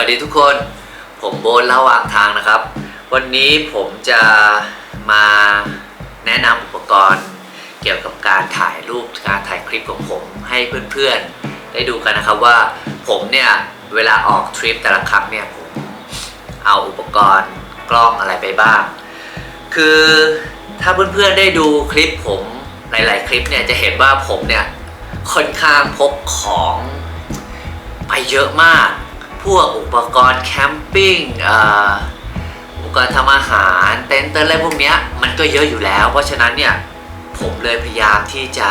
สวัสดีทุกคน ผมโบนระหว่างทางนะครับ วันนี้ผมจะมาแนะนำอุปกรณ์ เกี่ยวกับการถ่ายรูปการถ่ายคลิปของผมให้เพื่อนๆ ได้ดูกันนะครับว่าผมเนี่ยเวลาออกทริปแต่ละครั้งเนี่ยผมเอาอุปกรณ์กล้องอะไรไปบ้าง คือถ้าเพื่อนๆได้ดูคลิปผมหลายๆ คลิปเนี่ยจะเห็นว่าผมเนี่ยค่อนข้างพกของไปเยอะมาก พวกอุปกรณ์แคมปิ้งอุปกรณ์ทำอาหารเต็นท์เต็นท์อะไรพวกนี้มันก็เยอะอยู่แล้ว เพราะฉะนั้นเนี่ยผมเลยพยายามที่จะ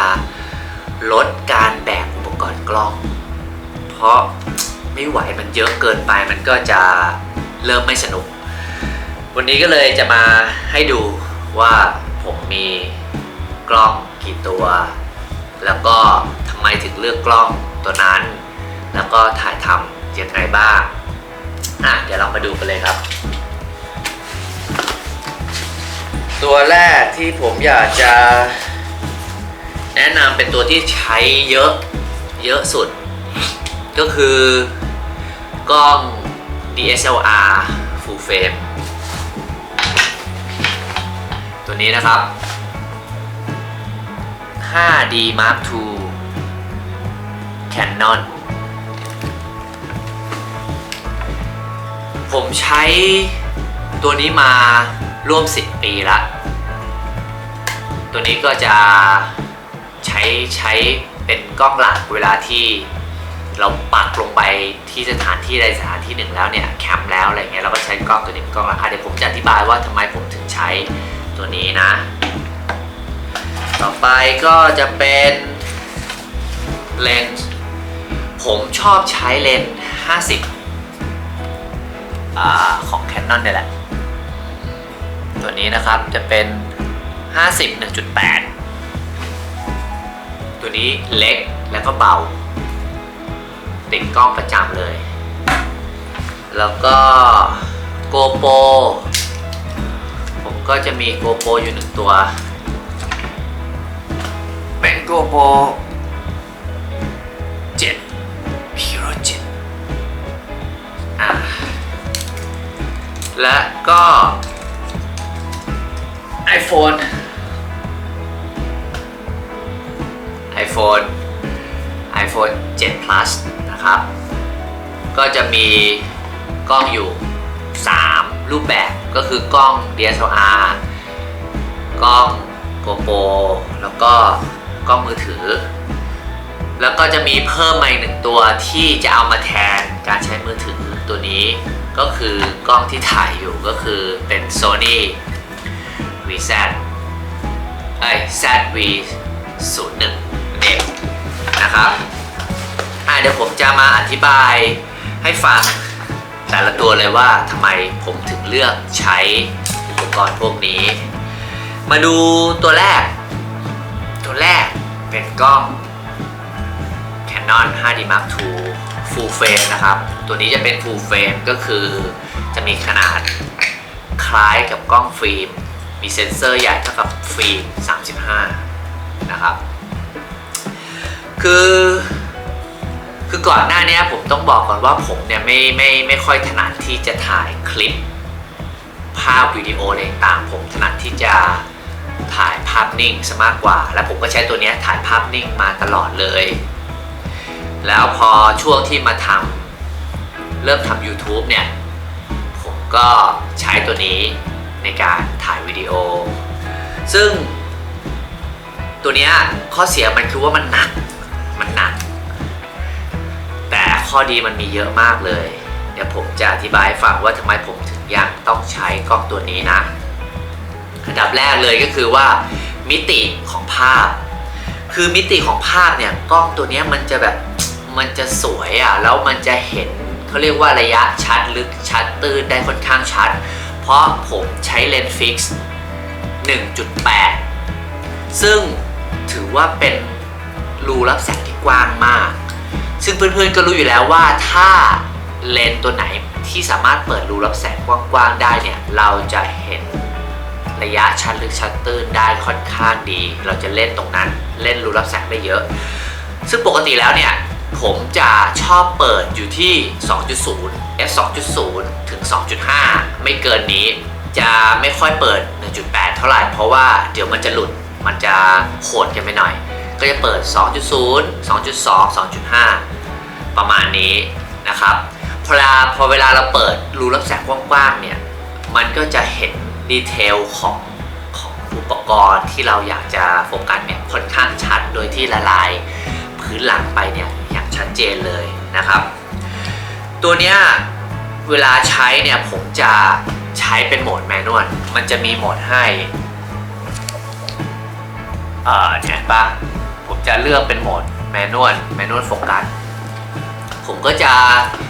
ลดการแบกอุปกรณ์กล้อง เพราะไม่ไหวมันเยอะเกินไปมันก็จะเริ่มไม่สนุก วันนี้ก็เลยจะมาให้ดูว่าผมมีกล้องกี่ตัว แล้วก็ทำไมถึงเลือกกล้องตัวนั้น แล้วก็ถ่ายทำ ยังไงบ้าง อะ เดี๋ยวเรามาดูกันเลยครับ ตัวแรกที่ผมอยากจะ แนะนำเป็นตัวที่ใช้เยอะ เยอะสุด ก็คือกล้อง DSLR Full Frame ตัวนี้นะครับ 5D Mark II Canon ผมใช้ตัวนี้มาร่วม 10 ปีละ ตัวนี้ก็จะใช้ใช้เป็นกล้องหลักเวลาที่เราปักลงไปที่สถานที่ใดสถานที่หนึ่งแล้วเนี่ยแคมป์แล้วอะไรเงี้ยเราก็ใช้กล้องตัวนี้เป็นกล้องหลักเดี๋ยวผมจะอธิบายว่าทำไมผมถึงใช้ตัวนี้นะ ต่อไปก็จะเป็นเลนส์ผมชอบใช้เลนส์50 อาของ Canon เนี่ยแหละ ตัวนี้นะครับจะเป็น 50 1.8 ตัวนี้เล็กแล้วก็เบา ติดกล้องประจำเลย แล้วก็ GoPro ผมก็จะมี GoPro อยู่หนึ่งตัว เป็น GoPro 7 Hero 7อะ และก็ iPhone iPhone iPhone 7 plus นะครับ ก็จะมีกล้องอยู่ 3 รูปแบบก็คือกล้อง DSLR กล้อง GoPro แล้วก็กล้องมือถือ แล้วก็จะมีเพิ่มมาอีกหนึ่งตัวที่จะเอามาแทนการใช้มือถือตัวนี้ ก็คือกล้องที่ถ่ายอยู่ก็คือเป็น Sony VZ ไอ้ ZV 0 1นั่นเองนะครับอะเดี๋ยวผมจะมาอธิบายให้ฟังแต่ละตัวเลยว่าทำไมผมถึงเลือกใช้อุปกรณ์พวกนี้ มาดูตัวแรก ตัวแรกเป็นกล้อง Canon 5D Mark II Full Frame นะครับ ตัวนี้จะเป็น Full Frame ก็คือจะมีขนาดคล้ายกับกล้องฟิล์ม มีเซ็นเซอร์ใหญ่เท่ากับฟิล์ม 35 นะครับ คือคือก่อนหน้านี้ผมต้องบอกก่อนว่าผมเนี่ยไม่ไม่ไม่ค่อยถนัดที่จะถ่ายคลิป ภาพวิดีโออะไรต่างผมถนัดที่จะถ่ายภาพนิ่งซะมากกว่า และผมก็ใช้ตัวนี้ถ่ายภาพนิ่งมาตลอดเลย แล้วพอช่วงที่มาทำเริ่มทำ YouTube เนี่ย ผมก็ใช้ตัวนี้ในการถ่ายวิดีโอ ซึ่งตัวเนี้ยข้อเสียมันคือว่ามันหนัก มันหนัก แต่ข้อดีมันมีเยอะมากเลย เดี๋ยวผมจะอธิบายฟังว่าทำไมผมถึงยังต้องใช้กล้องตัวนี้นะ อันดับแรกเลยก็คือว่ามิติของภาพ คือมิติของภาพเนี่ยกล้องตัวเนี้ยมันจะแบบ มันจะสวยอะแล้วมันจะเห็นเขาเรียกว่าระยะชัดลึกชัดตื้นได้ค่อนข้างชัด เพราะผมใช้เลนส์ฟิกซ์1.8 ซึ่งถือว่าเป็นรูรับแสงที่กว้างมาก ซึ่งเพื่อนๆก็รู้อยู่แล้วว่าถ้าเลนส์ตัวไหนที่สามารถเปิดรูรับแสงกว้างๆได้เนี่ย เราจะเห็นระยะชัดลึกชัดตื้นได้ค่อนข้างดี เราจะเล่นตรงนั้นเล่นรูรับแสงได้เยอะ ซึ่งปกติแล้วเนี่ย ผมจะชอบเปิดอยู่ที่ 2.0 f 2.0 ถึง 2.5 ไม่เกินนี้ จะไม่ค่อยเปิด 1.8 เท่าไหร่ เพราะว่าเดี๋ยวมันจะหลุด มันจะโหดกันไปหน่อย ก็จะเปิด 2.0 2.2 2.5 ประมาณนี้นะครับ พอเวลาพอเวลาเราเปิดรูรับแสงกว้างๆ เนี่ย มันก็จะเห็นดีเทลของของอุปกรณ์ที่เราอยากจะโฟกัสเนี่ยค่อนข้างชัด โดยที่ละลายพื้นหลังไปเนี่ย ชัดเจนเลยนะครับ ตัวเนี้ยเวลาใช้เนี่ยผมจะใช้เป็นโหมดแมนนวลมันจะมีโหมดให้เอ่อเนี่ยปะผมจะเลือกเป็นโหมดแมนนวลแมนนวลโฟกัสผมก็จะ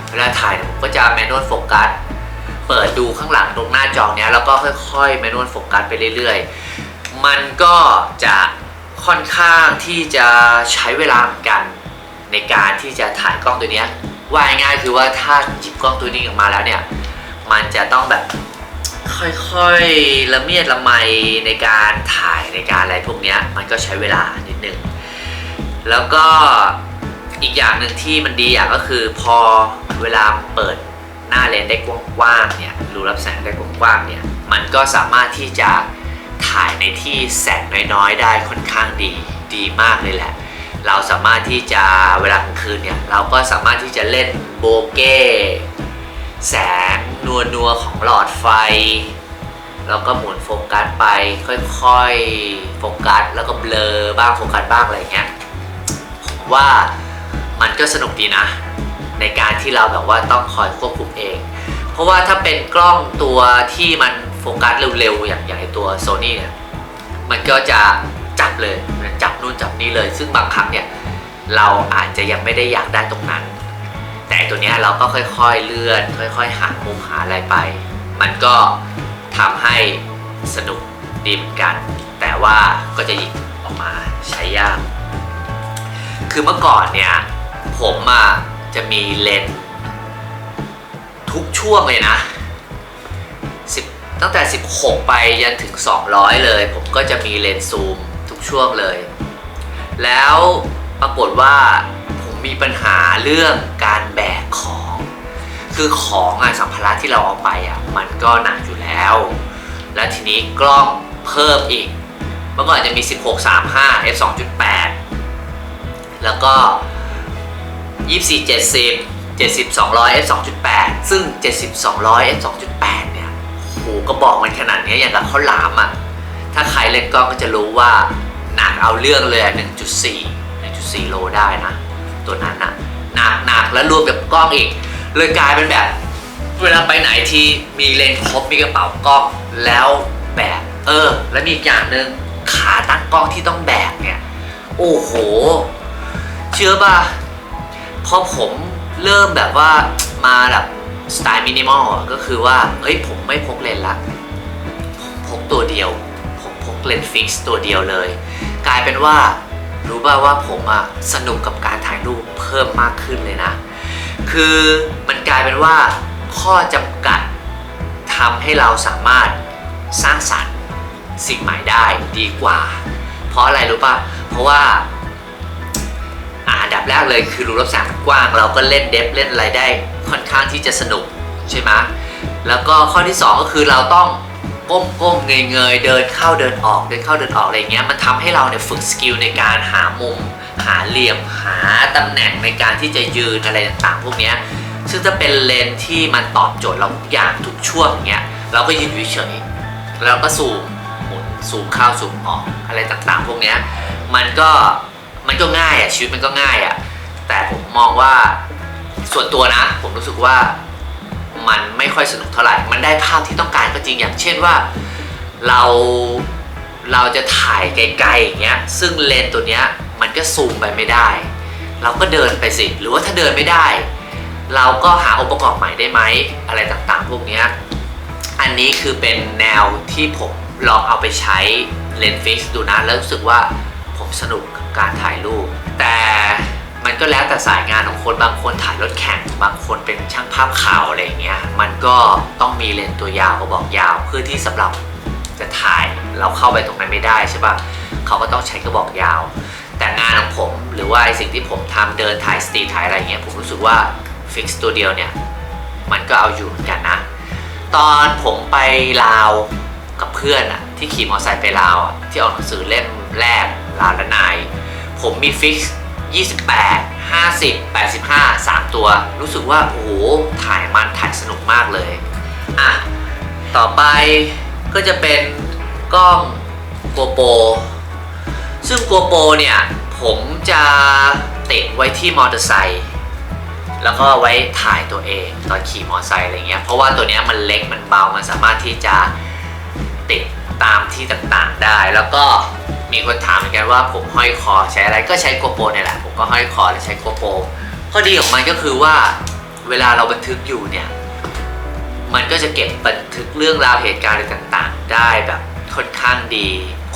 เวลาถ่ายเนี่ยผมก็จะแมนนวลโฟกัสเปิดดูข้างหลังตรงหน้าจอเนี้ยแล้วก็ค่อยๆแมนนวลโฟกัสไปเรื่อยๆ มันก็จะค่อนข้างที่จะใช้เวลาเหมือนกัน ในการที่จะถ่ายกล้องตัวนี้ว่าง่ายคือว่าถ้าหยิบกล้องตัวนี้ออกมาแล้วเนี่ย มันจะต้องแบบค่อยๆละเมียดละไมในการถ่ายในการอะไรพวกนี้มันก็ใช้เวลานิดนึงแล้วก็อีกอย่างหนึ่งที่มันดีอย่างก็คือพอเวลาเปิดหน้าเลนส์ได้กว้างๆเนี่ยรูรับแสงได้กว้างๆเนี่ยมันก็สามารถที่จะถ่ายในที่แสงน้อยๆ ได้ค่อนข้างดีดีมากเลยแหละ เราสามารถที่จะเวลากลางคืนเนี่ยเราก็สามารถที่จะเล่นโบเก้แสงนัวนัวของหลอดไฟ แล้วก็หมุนโฟกัสไปค่อยๆโฟกัสแล้วก็เบลอบ้างโฟกัสบ้างอะไรเงี้ยผมว่ามันก็สนุกดีนะ ในการที่เราแบบว่าต้องคอยควบคุมเอง เพราะว่าถ้าเป็นกล้องตัวที่มันโฟกัสเร็วๆ อย่างอย่างตัวโซนี่เนี่ยมันก็จะ จับเลยมันจับนู่นจับนี่เลย ซึ่งบางครั้งเนี่ยเราอาจจะยังไม่ได้อยากได้ตรงนั้น แต่ตัวเนี้ยเราก็ค่อยๆเลื่อน ค่อยๆหามุมหาอะไรไป มันก็ทำให้สนุกดีเหมือนกัน แต่ว่าก็จะหยิบออกมาใช้ยาก คือเมื่อก่อนเนี่ยผมอะจะมีเลนส์ทุกช่วงเลยนะ10ตั้งแต่ 16 ไปยันถึง 200 เลย ผมก็จะมีเลนส์ซูม ช่วงเลย แล้วปรากฏว่าผมมีปัญหาเรื่องการแบกของ คือของอะสัมภาระที่เราเอาไปอะมันก็หนักอยู่แล้ว และทีนี้กล้องเพิ่มอีก เมื่อก่อนจะมี 16 35 f 2.8 แล้วก็ 24 70 70 200 f 2.8 ซึ่ง 70 200 f 2.8 เนี่ยโหก็บอกมันขนาดนี้อย่างกับข้าวหลามอะ ถ้าใครเล่นกล้องก็จะรู้ว่า หนักเอาเรื่องเลย1.4 1.4 โลได้นะ ตัวนั้นนะหนักหนักแล้วรวมกับกล้องอีก เลยกลายเป็นแบบ เวลาไปไหนที่มีเลนส์ครบมีกระเป๋ากล้องแล้วแบกเออ แล้วมีอีกอย่างหนึ่งขาตั้งกล้องที่ต้องแบกเนี่ย โอ้โห เชื่อป่ะพอผมเริ่มแบบว่ามาแบบสไตล์มินิมอลก็คือว่า เฮ้ยผมไม่พกเลนส์ละผมพกตัวเดียว ผมพกเลนส์ฟิกซ์ตัวเดียวเลย กลายเป็นว่า รู้ป่ะว่าผมอะสนุกกับการถ่ายรูปเพิ่มมากขึ้นเลยนะ คือมันกลายเป็นว่าข้อจำกัดทำให้เราสามารถสร้างสรรค์สิ่งใหม่ได้ดีกว่า เพราะอะไรรู้ป่ะ เพราะว่าอ่าอันดับแรกเลยคือรูรับแสงมันกว้าง เราก็เล่นเดฟเล่นอะไรได้ค่อนข้างที่จะสนุกใช่ไหมแล้วก็ข้อที่ 2 ก็คือเราต้อง ก้มก้มเงยเงยๆเดินเข้าเดินออกเดินเข้าเดินออกอะไรเงี้ยมันทำให้เราเนี่ยฝึกสกิลในการหามุม หาเหลี่ยมหาตำแหน่งในการที่จะยืนอะไรต่างๆ พวกเนี้ยซึ่งถ้าเป็นเลนที่มันตอบโจทย์เราทุกอย่างทุกช่วงอย่างเงี้ยเราก็ยืนอยู่เฉยๆแล้วก็ซูมหมุนซูมเข้าซูมออกอะไรต่างๆ พวกเนี้ยมันก็มันก็ง่ายอะชีวิตมันก็ง่ายอะแต่ผมมองว่าส่วนตัวนะ ผมรู้สึกว่า มันไม่ค่อยสนุกเท่าไหร่ มันได้ภาพที่ต้องการก็จริงอย่างเช่นว่าเราเราจะถ่ายไกลๆอย่างเงี้ยซึ่งเลนส์ตัวเนี้ยมันก็ซูมไปไม่ได้ เราก็เดินไปสิ หรือว่าถ้าเดินไม่ได้ เราก็หาองค์ประกอบใหม่ได้ไหมอะไรต่างๆ พวกเนี้ยอันนี้คือเป็นแนวที่ผมลองเอาไปใช้เลนส์ฟิกซ์ดูนะ แล้วรู้สึกว่าผมสนุกกับการถ่ายรูป แต่ ก็แล้วแต่สายงานของคนบางคนถ่ายรถแข่ง บางคนเป็นช่างภาพข่าวอะไรเงี้ยมันก็ต้องมีเลนส์ตัวยาวกระบอกยาวเพื่อที่สำหรับจะถ่ายเราเข้าไปตรงนั้นไม่ได้ใช่ปะเขาก็ต้องใช้กระบอกยาว แต่งานของผมหรือว่าสิ่งที่ผมทำเดินถ่ายสตรีทถ่ายอะไรเงี้ยผมรู้สึกว่าฟิกซ์ตัวเดียวเนี่ยมันก็เอาอยู่เหมือนกันนะ ตอนผมไปลาวกับเพื่อนอะที่ขี่มอเตอร์ไซค์ไปลาวที่ออกหนังสือเล่มแรกลาวและนาย ผมมีฟิกซ์28 50 85 3 ตัว รู้สึกว่า โอ้โห ถ่ายมันถ่ายสนุกมากเลย อะ ต่อไปก็จะเป็นกล้องโกโปซึ่งโกโปเนี่ย ผมจะติดไว้ที่มอเตอร์ไซค์แล้วก็ไว้ถ่ายตัวเองตอนขี่มอเตอร์ไซค์อะไรเงี้ยเพราะว่าตัวเนี้ยมันเล็กมันเบามันสามารถที่จะติดตามที่ต่างๆได้ แล้วก็ มีคนถามเหมือนกันว่าผมห้อยคอใช้อะไรก็ใช้โกโปรเนี่ยแหละ ผมก็ห้อยคอและใช้โกโปรข้อดีของมันก็คือว่าเวลาเราบันทึกอยู่เนี่ย มันก็จะเก็บบันทึกเรื่องราวเหตุการณ์อะไรต่างๆ ได้แบบค่อนข้างดี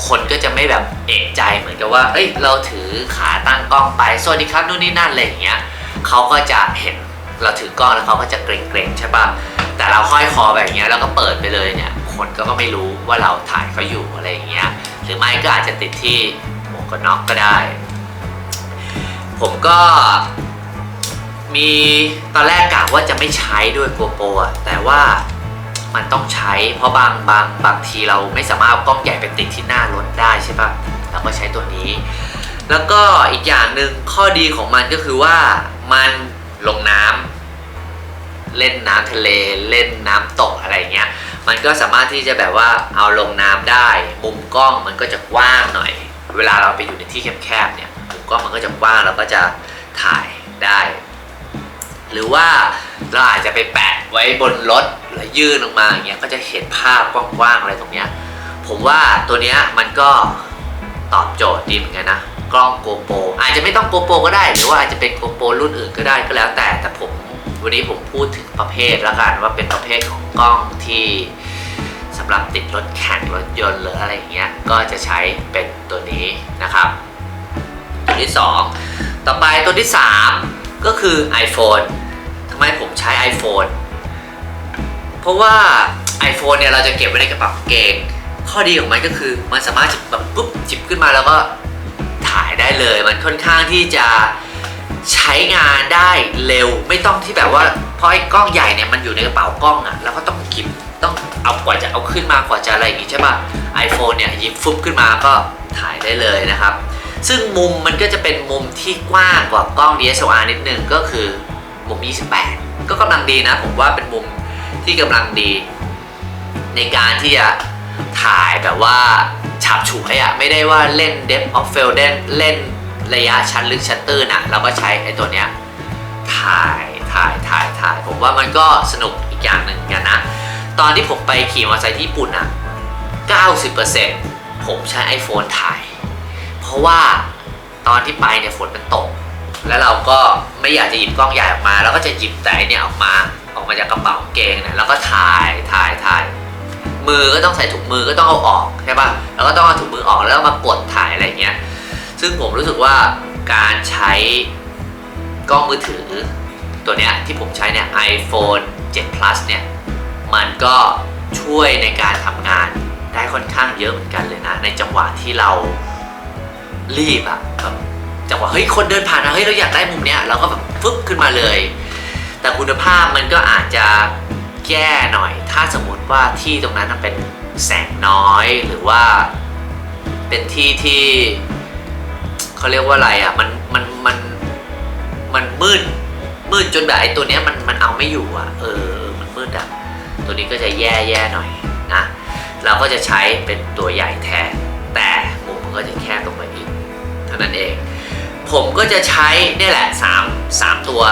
คนก็จะไม่แบบเอะใจเหมือนกับว่า เอ้ย เราถือขาตั้งกล้องไปสวัสดีครับนู่นนี่นั่นอะไรอย่างเงี้ยเขาก็จะเห็นเราถือกล้องแล้วเขาก็จะเกรงๆใช่ปะแต่เราห้อยคอแบบเนี้ยแล้วก็เปิดไปเลยเนี่ย คนก็ไม่รู้ว่าเราถ่ายเขาอยู่อะไรอย่างเงี้ย รือไม่ก็อาจจะติดที่หมวกกันน็อกก็ได้ ผมก็มีตอนแรกกะว่าจะไม่ใช้ด้วยโกโปรอะแต่ว่ามันต้องใช้เพราะบางบางบางทีเราไม่สามารถเอากล้องใหญ่ไปติดที่หน้ารถได้ใช่ปะเราก็ใช้ตัวนี้ แล้วก็อีกอย่างหนึ่งข้อดีของมันก็คือว่ามันลงน้ำเล่นน้ำทะเลเล่นน้ำตกอะไรเงี้ย มันก็สามารถที่จะแบบว่าเอาลงน้ำได้ มุมกล้องมันก็จะกว้างหน่อย เวลาเราไปอยู่ในที่แคบๆเนี่ยมุมกล้องมันก็จะกว้างเราก็จะถ่ายได้ หรือว่าเราอาจจะไปแปะไว้บนรถแล้วยื่นลงมาอย่างเงี้ยก็จะเห็นภาพกว้างๆอะไรตรงเนี้ยผมว่าตัวเนี้ยมันก็ตอบโจทย์ดีเหมือนกันนะกล้องโกโปรอาจจะไม่ต้องโกโปรก็ได้ หรือว่าอาจจะเป็นโกโปรรุ่นอื่นก็ได้ก็แล้วแต่แต่ผม วันนี้ผมพูดถึงประเภทล้วกันว่าเป็นประเภทของกล้องที่สำหรับติดรถแข่งรถยนต์หรืออะไรอย่างเงี้ยก็จะใช้เป็นตัวนี้นะครับ ตัวที่ 2 ต่อไปตัวที่ 3 ก็คือ iPhone ทำไมผมใช้ iPhone เพราะว่า iPhone เนี่ยเราจะเก็บไว้ในกระเป๋าเกง ข้อดีของมันก็คือมันสามารถจิบแบบปุ๊บจิบขึ้นมาแล้วก็ถ่ายได้เลย มันค่อนข้างที่จะ ใช้งานได้เร็วไม่ต้องที่แบบว่าเพราะไอ้กล้องใหญ่เนี่ยมันอยู่ในกระเป๋ากล้องอะแล้วก็ต้องกิบต้องเอากว่าจะเอาขึ้นมากว่าจะอะไรอย่างงี้ใช่ป่ะ iPhone เนี่ยยิบฟุบขึ้นมาก็ถ่ายได้เลยนะครับ ซึ่งมุมมันก็จะเป็นมุมที่กว้างกว่ากล้อง DSLR นิดนึงก็คือมุม 28 ก็กำลังดีนะ ผมว่าเป็นมุมที่กำลังดี ในการที่จะถ่ายแบบว่าฉาบฉวยอะไม่ได้ว่าเล่น depth of field เล่นเล่น ระยะชั้นลึกชั้นตื้นอะเราก็ใช้ไอ้ตัวเนี้ยถ่ายถ่ายถ่ายถ่ายผมว่ามันก็สนุกอีกอย่างหนึ่งกันนะ ตอนที่ผมไปขี่มอเตอร์ไซค์ที่ญี่ปุ่นอะ 90%ผมใช้ iPhone ถ่าย เพราะว่าตอนที่ไปเนี่ยฝนมันตก แล้วเราก็ไม่อยากจะหยิบกล้องใหญ่ออกมา เราก็จะหยิบแต่อันเนี่ยออกมาออกมาจากกระเป๋าเกงเนี่ยแล้วก็ถ่ายถ่ายถ่ายมือก็ต้องใส่ถุงมือก็ต้องเอาออกใช่ป่ะแล้วก็ต้องเอาถุงมือออกแล้วมากดถ่ายอะไรเงี้ย ซึ่งผมรู้สึกว่าการใช้กล้องมือถือ ตัวเนี้ยที่ผมใช้เนี่ย iPhone 7 plus เนี่ยมันก็ช่วยในการทำงานได้ค่อนข้างเยอะเหมือนกันเลยนะ ในจังหวะที่เรารีบอะแบบจังหวะเฮ้ยคนเดินผ่านนะเฮ้ยเราอยากได้มุมเนี้ยเราก็แบบฟึบขึ้นมาเลย แต่คุณภาพมันก็อาจจะแย่หน่อย ถ้าสมมติว่าที่ตรงนั้นเป็นแสงน้อยหรือว่าเป็นที่ที่ เขาเรียกว่าอะไรอะมันมันมันมันมืดมืดจนแบบไอ้ตัวเนี้ยมันมันเอาไม่อยู่อะเออมันมืดอะตัวนี้ก็จะแย่แย่หน่อยนะเราก็จะใช้เป็นตัวใหญ่แทน แต่มุมมันก็จะแคบลงมาอีกเท่านั้นเอง ผมก็จะใช้เนี่ยแหละ 3 3 ตัว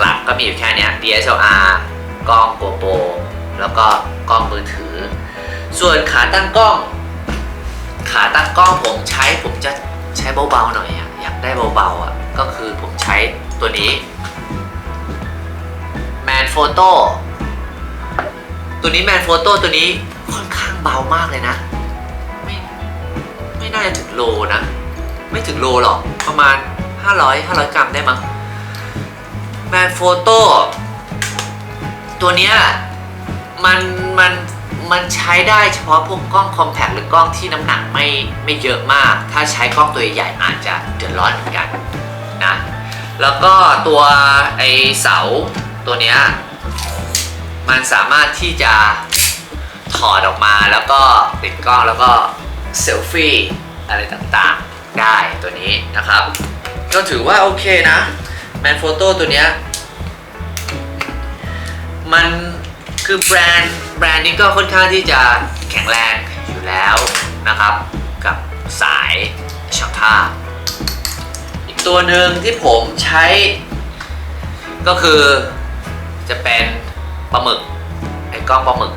หลักๆ ก็มีอยู่แค่เนี้ย DSLR กล้องโกโปรแล้วก็กล้องมือถือ ส่วนขาตั้งกล้อง ขาตั้งกล้องผมใช้ผมจะ ใช้เบาๆหน่อยอะอยากได้เบาๆอะก็คือผมใช้ตัวนี้ Man Photo ตัวนี้ Man Photo ตัวนี้ค่อนข้างเบามากเลยนะ ไม่ไม่น่าจะถึงโลนะ ไม่ถึงโลหรอกประมาณ 500 500 กรัมได้มั้งแมนโฟโต้ตัวเนี้ยมันมัน มันใช้ได้เฉพาะพวกกล้องคอมแพคหรือกล้องที่น้ำหนักไม่ไม่เยอะมาก ถ้าใช้กล้องตัวใหญ่อาจจะเดือดร้อนเหมือนกันนะแล้วก็ตัวไอเสาตัวเนี้ยมันสามารถที่จะถอดออกมาแล้วก็ติดกล้องแล้วก็เซลฟี่อะไรต่างๆได้ตัวนี้นะครับ ก็ถือว่าโอเคนะแมนโฟโต้ตัวเนี้ยมัน คือแบรนด์แบรนด์นี้ก็ค่อนข้างที่จะแข็งแรงอยู่แล้วนะครับ กับสายช็อตท่าอีกตัวหนึ่งที่ผมใช้ ก็คือจะเป็นปลาหมึกไอ้กล้องปลาหมึก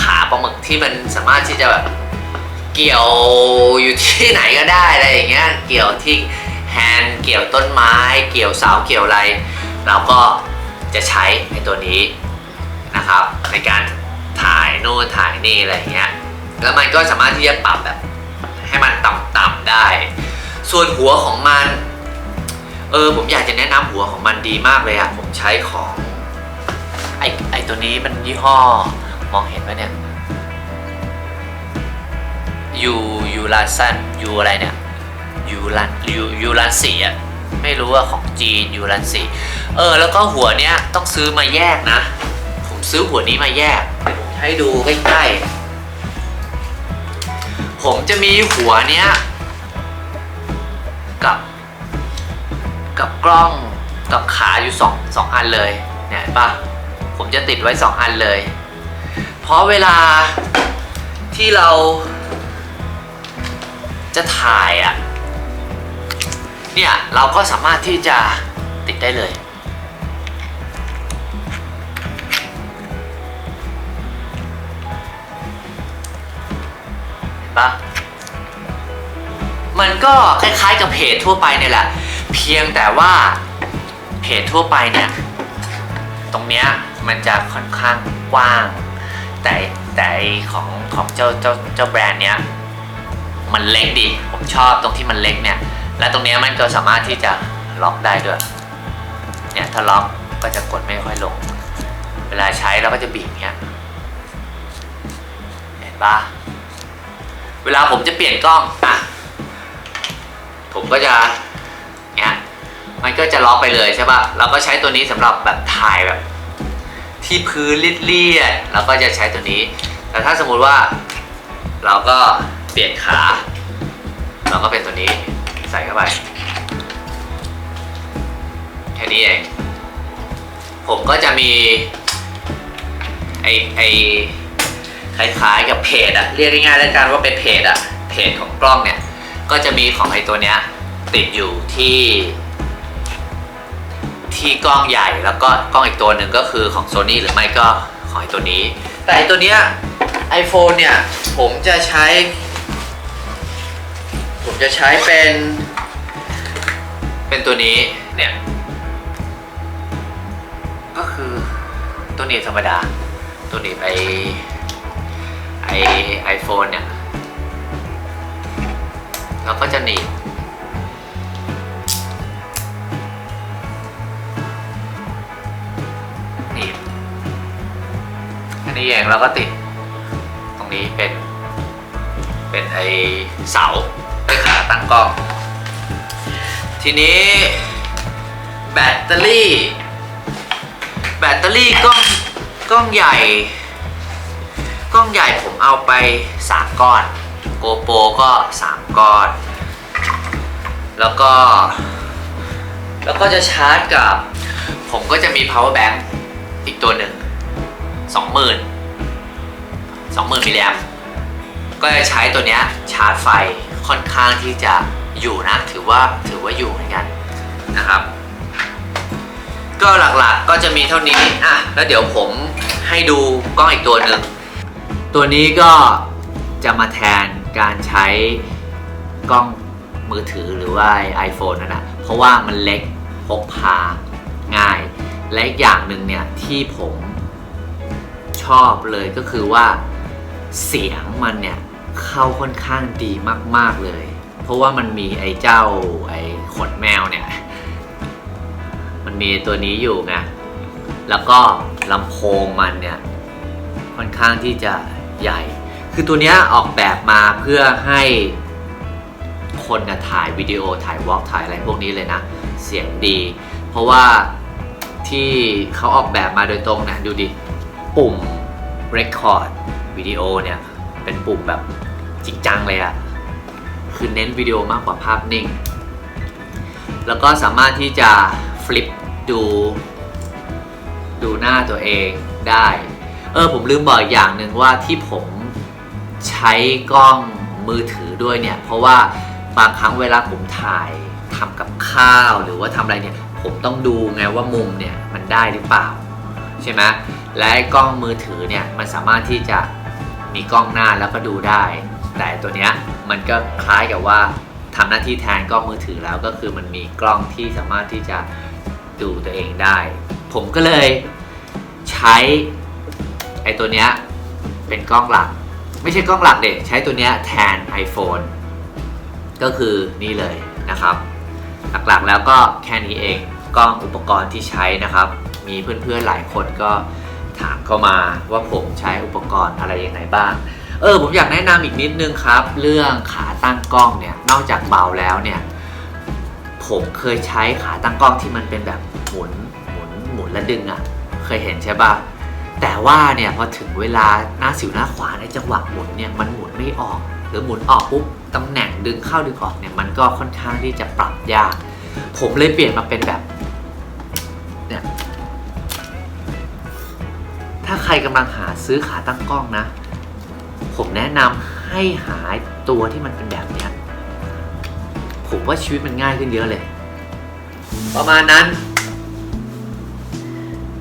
ขาปลาหมึกที่มันสามารถที่จะแบบเกี่ยวอยู่ที่ไหนก็ได้อะไรอย่างเงี้ยเกี่ยวที่แฮนด์เกี่ยวต้นไม้ เกี่ยวเสาเกี่ยวอะไร เราก็จะใช้ไอ้ตัวนี้ นะครับ ในการถ่ายโน่นถ่ายนี่อะไรเงี้ยแล้วมันก็สามารถที่จะปรับแบบ ให้มันต่ำๆได้ ส่วนหัวของมันเออผมอยากจะแนะนำหัวของมันดีมากเลยอะผมใช้ของไอไอตัวนี้มันยี่ห้อมองเห็นไหมเนี่ยยูยูรันซันยูอะไรเนี่ยยูรันยูยูรันสี่อะไม่รู้ว่าของจีนยูรันสี่เออแล้วก็หัวเนี้ยต้องซื้อมาแยกนะ ซื้อหัวนี้มาแยกเดี๋ยวผมให้ดูใกล้ๆ ผมจะมีหัวเนี้ย กับ กับกล้องกับขาอยู่สองสองอันเลยเนี่ยปะผมจะติดไว้สองอันเลย เพราะเวลาที่เราจะถ่ายอะ่ะ เนี่ย เราก็สามารถที่จะติดได้เลย ปะมันก็คล้ายๆกับเพจทั่วไปเนี่ยแหละ เพียงแต่ว่าเพจทั่วไปเนี่ย ตรงเนี้ยมันจะค่อนข้างกว้าง แต่แต่ของของเจ้าเจ้าเจ้าแบรนด์เนี้ยมันเล็กดีผมชอบตรงที่มันเล็กเนี่ย และตรงเนี้ยมันก็สามารถที่จะล็อกได้ด้วย เนี่ยถ้าล็อกก็จะกดไม่ค่อยลง เวลาใช้เราก็จะบีบเงี้ย เห็นปะ เวลาผมจะเปลี่ยนกล้องอะผมก็จะเนี้ยมันก็จะล็อกไปเลยใช่ปะเราก็ใช้ตัวนี้สำหรับแบบถ่ายแบบ ที่พื้นเลียดๆเราก็จะใช้ตัวนี้ แต่ถ้าสมมุติว่า เราก็เปลี่ยนขา เราก็เป็นตัวนี้ใส่เข้าไปแค่นี้เองผมก็จะมีไอไอ คล้ายๆกับเพจอะเรียกง่ายๆแล้วกันว่าเป็นเพจอะเพจของกล้องเนี่ย ก็จะมีของไอตัวเนี้ยติดอยู่ที่ ที่กล้องใหญ่แล้วก็กล้องอีกตัวหนึ่งก็คือของ Sony หรือไม่ก็ของไอตัวนี้ แต่ไอตัวเนี้ย iPhone เนี่ย ผมจะใช้ ผมจะใช้เป็น เป็นตัวนี้เนี่ย ก็คือตัวนี้ธรรมดา ตัวนี้ไอ ไอไอโฟนเนี่ยเราก็จะหนีบหนีบอันนี้เองเราก็ติด ตรงนี้เป็น เป็นไอเสาไอขาตั้งกล้อง ทีนี้แบตเตอรี่ แบตเตอรี่กล้องกล้องใหญ่ ใหญ่ผมเอาไป 3 ก้อน โกโปรก็ 3 ก้อน แล้วก็ แล้วก็จะชาร์จกับ ผมก็จะมี power bank อีกตัวหนึ่ง20,000 20,000มิลลิแอมก็จะใช้ตัวเนี้ยชาร์จไฟค่อนข้างที่จะอยู่นะ ถือว่าถือว่าอยู่เหมือนกันนะครับ ก็หลักๆก็จะมีเท่านี้อะแล้วเดี๋ยวผมให้ดูกล้องอีกตัวหนึ่ง ตัวนี้ก็จะมาแทนการใช้กล้องมือถือหรือว่า iPhone นั่นนะเพราะว่ามันเล็กพกพาง่าย และอีกอย่างหนึ่งเนี่ยที่ผมชอบเลยก็คือว่าเสียงมันเนี่ยเข้าค่อนข้างดีมาก ๆเลย เพราะว่ามันมีไอ้เจ้าไอ้ขนแมวเนี่ย มันมีตัวนี้อยู่ไงแล้วก็ลำโพงมันเนี่ยค่อนข้างที่จะ ใหญ่ คือตัวเนี้ยออกแบบมาเพื่อให้คนนะถ่ายวิดีโอถ่ายวอล์กถ่ายอะไรพวกนี้เลยนะ เสียงดี เพราะว่าที่เขาออกแบบมาโดยตรงนี่ยดูดิ ปุ่ม Record วิดีโอเนี่ย เป็นปุ่มแบบจริงจังเลยอะคือเน้นวิดีโอมากกว่าภาพนิ่ง แล้วก็สามารถที่จะฟลิปดู ดูหน้าตัวเองได้ เออผมลืมบอกอีกอย่างหนึ่งว่าที่ผมใช้กล้องมือถือด้วยเนี่ย เพราะว่าบางครั้งเวลาผมถ่ายทำกับข้าวหรือว่าทำอะไรเนี่ย ผมต้องดูไงว่ามุมเนี่ยมันได้หรือเปล่า ใช่ไหมและกล้องมือถือเนี่ยมันสามารถที่จะมีกล้องหน้าแล้วก็ดูได้ แต่ตัวเนี้ยมันก็คล้ายกับว่าทำหน้าที่แทนกล้องมือถือแล้วก็คือมันมีกล้องที่สามารถที่จะดูตัวเองได้ ผมก็เลยใช้ ไอตัวเนี้ยเป็นกล้องหลัก ไม่ใช่กล้องหลักเด็กใช้ตัวเนี้ยแทน iPhone ก็คือนี่เลยนะครับ หลักๆแล้วก็แค่นี้เองกล้องอุปกรณ์ที่ใช้นะครับ มีเพื่อนๆหลายคนก็ถามเข้ามาว่าผมใช้อุปกรณ์อะไรยังไงบ้าง เออผมอยากแนะนำอีกนิดนึงครับ เรื่องขาตั้งกล้องเนี่ยนอกจากเบาแล้วเนี่ยผมเคยใช้ขาตั้งกล้องที่มันเป็นแบบหมุนหมุนหมุนและดึงอะ่ะ เคยเห็นใช่ปะ แต่ว่าเนี่ยพอถึงเวลาหน้าสิวหน้าขวาในจังหวะหมุนเนี่ยมันหมุนไม่ออก หรือหมุนออกปุ๊บตำแหน่งดึงเข้าดึงออกเนี่ยมันก็ค่อนข้างที่จะปรับยาก ผมเลยเปลี่ยนมาเป็นแบบเนี่ยถ้าใครกำลังหาซื้อขาตั้งกล้องนะ ผมแนะนำให้หาตัวที่มันเป็นแบบเนี้ยผมว่าชีวิตมันง่ายขึ้นเยอะเลย ประมาณนั้น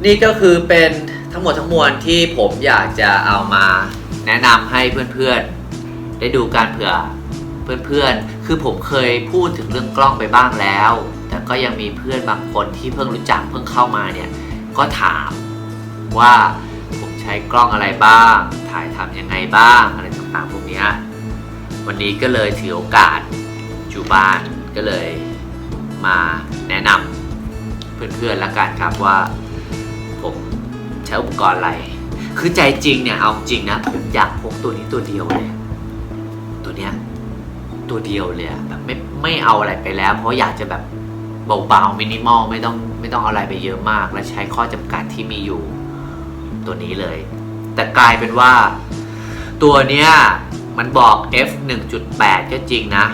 นี่ก็คือเป็น ทั้งหมดทั้งมวลที่ผมอยากจะเอามาแนะนำให้เพื่อนๆ ได้ดูการเผื่อเพื่อนๆ คือผมเคยพูดถึงเรื่องกล้องไปบ้างแล้ว แต่ก็ยังมีเพื่อนบางคนที่เพิ่งรู้จักเพิ่งเข้ามาเนี่ย ก็ถามว่าผมใช้กล้องอะไรบ้าง ถ่ายทำยังไงบ้าง อะไรต่างๆพวกนี้วันนี้ก็เลยถือโอกาสอยู่บ้านก็เลยมาแนะนำเพื่อนๆแล้วกันครับว่า ช้อุปกรณ์อะไร คือใจจริงเนี่ยเอาจริงนะผมอยากพกตัวนี้ตัวเดียวเลย ตัวเนี้ยตัวเดียวเลยอะแบบไม่ไม่เอาอะไรไปแล้ว เพราะอยากจะแบบเบาๆมินิมอลไม่ต้องไม่ต้องเอาอะไรไปเยอะมาก และใช้ข้อจำกัดที่มีอยู่ ตัวนี้เลย แต่กลายเป็นว่า ตัวเนี้ยมันบอก f 1.8 ก็จริงนะ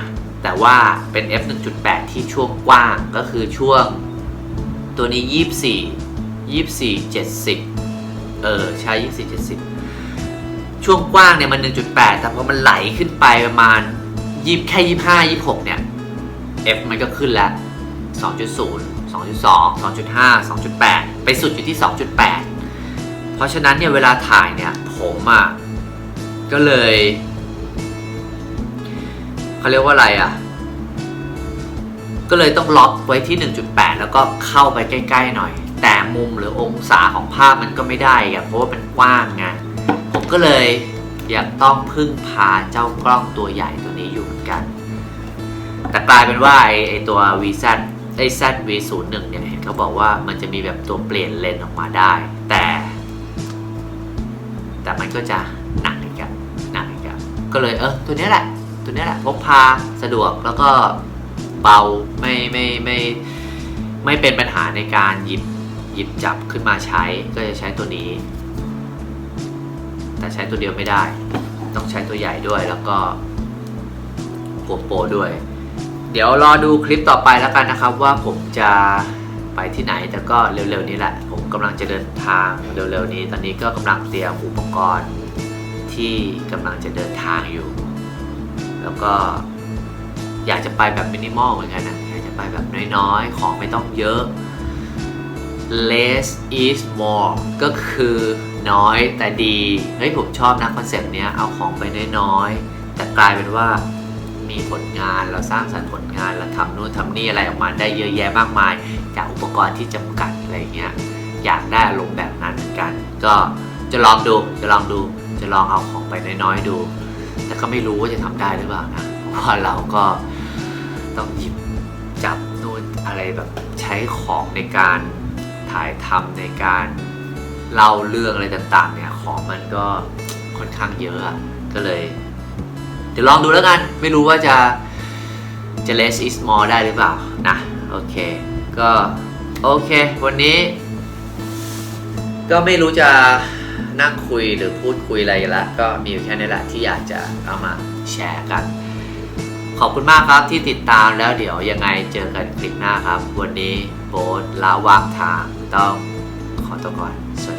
แต่ว่าเป็น f 1.8 ที่ช่วงกว้างก็คือช่วง ตัวนี้ 24 24 70 เออใช้24 70ช่วงกว้างเนี่ยมัน1.8แปดแต่พอมันไหลขึ้นไปประมาณยี่แค่25 26เนี่ย f มันก็ขึ้นแล้ว2.0 2.2 2.5 2.8ไปสุดอยู่ที่2.8เพราะฉะนั้นเนี่ยเวลาถ่ายเนี่ยผมอะก็เลยเขาเรียกว่าอะไรอะ ก็เลยต้องล็อกไว้ที่ 1.8 แล้วก็เข้าไปใกล้ ๆ หน่อย แต่มุมหรือองศาของภาพมันก็ไม่ได้อะเพราะว่ามันกว้างไงผมก็เลยอยากต้องพึ่งพาเจ้ากล้องตัวใหญ่ตัวนี้อยู่เหมือนกัน แต่กลายเป็นว่าไอไอตัว VZ ไอ ZV01 เนี่ยเห็นเขาบอกว่ามันจะมีแบบตัวเปลี่ยนเลนส์ออกมาได้ แต่ แต่มันก็จะหนักอีกอะหนักอีกอะก็เลยเออตัวเนี้ยแหละ ตัวเนี้ยแหละพกพาสะดวกแล้วก็เบาไม่ไม่ไม่ไม่เป็นปัญหาในการหยิบ ยิบจับขึ้นมาใช้ก็จะใช้ตัวนี้ แต่ใช้ตัวเดียวไม่ได้ ต้องใช้ตัวใหญ่ด้วยแล้วก็โปโปด้วย เดี๋ยวรอดูคลิปต่อไปแล้วกันนะครับ ว่าผมจะไปที่ไหนแต่ก็เร็วๆนี้แหละ ผมกำลังจะเดินทางเร็วๆนี้ ตอนนี้ก็กำลังเตรียมอุปกรณ์ที่กำลังจะเดินทางอยู่ แล้วก็อยากจะไปแบบมินิมอลเหมือนกันนะอยากจะไปแบบน้อยๆ ของไม่ต้องเยอะ less is more ก็คือน้อยแต่ดี เฮ้ยผมชอบนะคอนเซปต์เนี้ยเอาของไปน้อยๆ แต่กลายเป็นว่ามีผลงานเราสร้างสรรค์ผลงานเราทำนู่นทำนี่อะไรออกมาได้เยอะแยะมากมาย จากอุปกรณ์ที่จำกัดอะไรเงี้ยอยากได้อารมณ์แบบนั้นเหมือนกัน ก็จะลองดูจะลองดูจะลองเอาของไปน้อยๆดู แต่ก็ไม่รู้ว่าจะทำได้หรือเปล่านะเพราะว่าเราก็ต้องหยิบจับนู่นอะไรแบบใช้ของในการ ถ่ายทำในการเล่าเรื่องอะไรต่างๆ เนี่ยของมันก็ค่อนข้างเยอะอะก็เลย เดี๋ยวลองดูแล้วกัน ไม่รู้ว่าจะจะ less is more ได้หรือเปล่านะโอเค ก็โอเค วันนี้ ก็ไม่รู้จะนั่งคุยหรือพูดคุยอะไรละก็มีอยู่แค่นี้แหละที่อยากจะเอามาแชร์กัน ขอบคุณมากครับที่ติดตามแล้วเดี๋ยวยังไงเจอกันคลิปหน้าครับ วันนี้โบ๊ทละวางทาง ต้องขอตัวก่อนสวัสดี